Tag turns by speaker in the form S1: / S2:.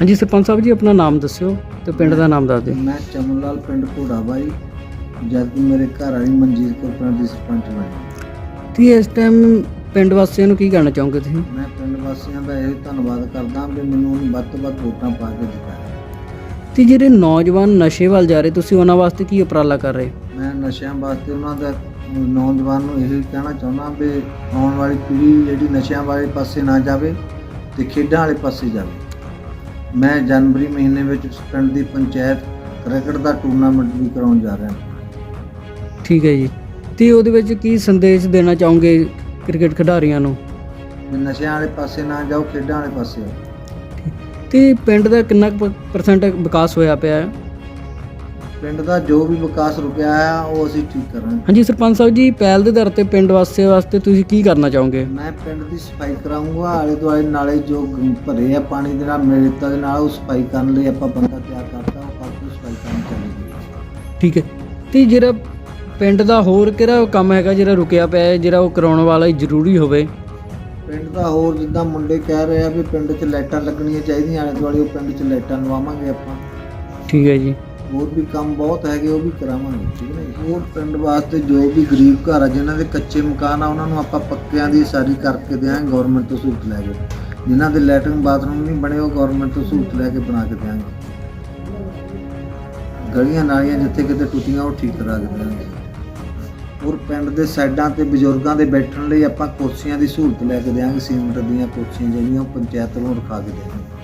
S1: ਹਾਂਜੀ ਸਰਪੰਚ ਸਾਹਿਬ ਜੀ ਆਪਣਾ ਨਾਮ ਦੱਸਿਓ ਤੇ ਪਿੰਡ ਦਾ ਨਾਮ ਦੱਸ ਦਿਓ।
S2: ਮੈਂ ਚਮਨ ਲਾਲ ਪਿੰਡ ਘੋੜਾ ਬਾਈ ਜਦ ਕਿ ਮੇਰੇ ਘਰ ਵਾਲੀ ਮਨਜੀਤ ਕੌਰ ਪਿੰਡ ਦੀ ਸਰਪੰਚ ਬਣੀ।
S1: ਤੇ ਇਸ ਟਾਈਮ ਪਿੰਡ ਵਾਸੀਆਂ ਨੂੰ ਕੀ ਕਹਿਣਾ ਚਾਹੋਗੇ ਤੁਸੀਂ?
S2: ਮੈਂ ਪਿੰਡ ਵਾਸੀਆਂ ਦਾ ਇਹ ਧੰਨਵਾਦ ਕਰਦਾ ਵੀ ਮੈਨੂੰ ਉਹਨੂੰ ਵੱਧ ਤੋਂ ਵੱਧ ਵੋਟਾਂ ਪਾ ਕੇ ਜਿਤਾਇਆ
S1: ਤੇ ਜਿਹੜੇ ਨੌਜਵਾਨ ਨਸ਼ੇ ਵੱਲ ਜਾ ਰਹੇ ਤੁਸੀਂ ਉਹਨਾਂ ਵਾਸਤੇ ਕੀ ਉਪਰਾਲਾ ਕਰ ਰਹੇ?
S2: ਮੈਂ ਨਸ਼ਿਆਂ ਵਾਸਤੇ ਉਹਨਾਂ ਦਾ ਨੌਜਵਾਨ ਨੂੰ ਇਹ ਕਹਿਣਾ ਚਾਹੁੰਦਾ ਵੀ ਆਉਣ ਵਾਲੀ ਪੀੜ੍ਹੀ ਜਿਹੜੀ ਨਸ਼ਿਆਂ ਵਾਲੇ ਪਾਸੇ ਨਾ ਜਾਵੇ ਤੇ ਖੇਡਾਂ ਵਾਲੇ ਪਾਸੇ ਜਾਵੇ। ਮੈਂ ਜਨਵਰੀ ਮਹੀਨੇ ਵਿੱਚ ਪਿੰਡ ਦੀ ਪੰਚਾਇਤ ਕ੍ਰਿਕਟ ਦਾ ਟੂਰਨਾਮੈਂਟ ਵੀ ਕਰਾਉਣ ਜਾ ਰਿਹਾ
S1: ਠੀਕ ਹੈ ਜੀ। ਤੇ ਉਹਦੇ ਵਿੱਚ ਕੀ ਸੰਦੇਸ਼ ਦੇਣਾ ਚਾਹੋਗੇ ਕ੍ਰਿਕਟ ਖਿਡਾਰੀਆਂ ਨੂੰ?
S2: ਵੀ ਨਸ਼ਿਆਂ ਵਾਲੇ ਪਾਸੇ ਨਾ ਜਾਓ ਖੇਡਾਂ ਵਾਲੇ ਪਾਸੇ ਆਓ।
S1: ਤੇ ਪਿੰਡ ਦਾ ਕਿੰਨਾ ਪਰਸੈਂਟ ਵਿਕਾਸ ਹੋਇਆ ਪਿਆ ਹੈ?
S2: ਪਿੰਡ ਦਾ ਜੋ ਵੀ ਵਿਕਾਸ ਰੁਕਿਆ ਆ ਉਹ ਅਸੀਂ ਠੀਕ ਕਰਾਂਗੇ।
S1: ਹਾਂਜੀ ਸਰਪੰਚ ਸਾਹਿਬ ਜੀ ਪਹਿਲ ਦੇ ਦਰ ਤੇ ਪਿੰਡ ਵਾਸੀਆਂ ਵਾਸਤੇ ਤੁਸੀਂ ਕੀ ਕਰਨਾ ਚਾਹੋਗੇ?
S2: ਮੈਂ ਪਿੰਡ ਦੀ ਸਫ਼ਾਈ ਕਰਾਉਂਗਾ ਆਲੇ ਦੁਆਲੇ ਨਾਲੇ ਜੋ ਭਰੇ ਆ ਪਾਣੀ ਦੇ ਨਾਲ ਮਿਲਤਾ ਦੇ ਨਾਲ ਉਹ ਸਫ਼ਾਈ ਕਰਨ ਲਈ ਆਪਾਂ ਬੰਦਾ ਤਿਆਰ ਕਰਤਾ ਉਹ ਕਰਕੇ ਸਫ਼ਾਈ ਕਰਨ ਚੱਲੇਗੀ
S1: ਠੀਕ ਹੈ। ਤੇ ਜਿਹੜਾ ਪਿੰਡ ਦਾ ਹੋਰ ਕਿਹੜਾ ਕੰਮ ਹੈਗਾ ਜਿਹੜਾ ਰੁਕਿਆ ਪਿਆ ਹੈ ਜਿਹੜਾ ਉਹ ਕਰਾਉਣ ਵਾਲਾ ਜ਼ਰੂਰੀ ਹੋਵੇ?
S2: ਪਿੰਡ ਦਾ ਹੋਰ ਜਿੱਦਾਂ ਮੁੰਡੇ ਕਹਿ ਰਹੇ ਆ ਵੀ ਪਿੰਡ 'ਚ ਲਾਈਟਾਂ ਲੱਗਣੀਆਂ ਚਾਹੀਦੀਆਂ ਆਲੇ ਦੁਆਲੇ ਉਹ ਪਿੰਡ 'ਚ ਲਾਈਟਾਂ ਲਵਾਵਾਂਗੇ ਆਪਾਂ।
S1: ਠੀਕ ਹੈ ਜੀ।
S2: ਹੋਰ ਵੀ ਕੰਮ ਬਹੁਤ ਹੈਗੇ, ਉਹ ਵੀ ਕਰਾਵਾਂਗੇ, ਠੀਕ ਹੈ ਜੀ? ਹੋਰ ਪਿੰਡ ਵਾਸਤੇ ਜੋ ਵੀ ਗਰੀਬ ਘਰ ਆ, ਜਿਨ੍ਹਾਂ ਦੇ ਕੱਚੇ ਮਕਾਨ ਆ, ਉਹਨਾਂ ਨੂੰ ਆਪਾਂ ਪੱਕਿਆਂ ਦੀ ਸਾਰੀ ਕਰਕੇ ਦਿਆਂਗੇ ਗਵਰਨਮੈਂਟ ਤੋਂ ਸਹੂਲਤ ਲੈ ਕੇ। ਜਿਨ੍ਹਾਂ ਦੇ ਲੈਟਰਿੰਗ ਬਾਥਰੂਮ ਨਹੀਂ ਬਣੇ, ਉਹ ਗਵਰਨਮੈਂਟ ਤੋਂ ਸਹੂਲਤ ਲੈ ਕੇ ਬਣਾ ਕੇ ਦਿਆਂਗੇ। ਗਲੀਆਂ ਨਾਲੀਆਂ ਜਿੱਥੇ ਕਿਤੇ ਟੁੱਟੀਆਂ, ਉਹ ਠੀਕ ਕਰਾ ਕੇ ਦਿਆਂਗੇ। ਹੋਰ ਪਿੰਡ ਦੇ ਸਾਈਡਾਂ ਤੇ ਬਜ਼ੁਰਗਾਂ ਦੇ ਬੈਠਣ ਲਈ ਆਪਾਂ ਕੁਰਸੀਆਂ ਦੀ ਸਹੂਲਤ ਲੈ ਕੇ ਦਿਆਂਗੇ, ਸੀਮੈਂਟ ਦੀਆਂ ਕੁਰਸੀਆਂ ਜਿਹੜੀਆਂ ਉਹ ਪੰਚਾਇਤ ਵੱਲੋਂ ਰਖਾ ਕੇ ਦਿਆਂਗੇ।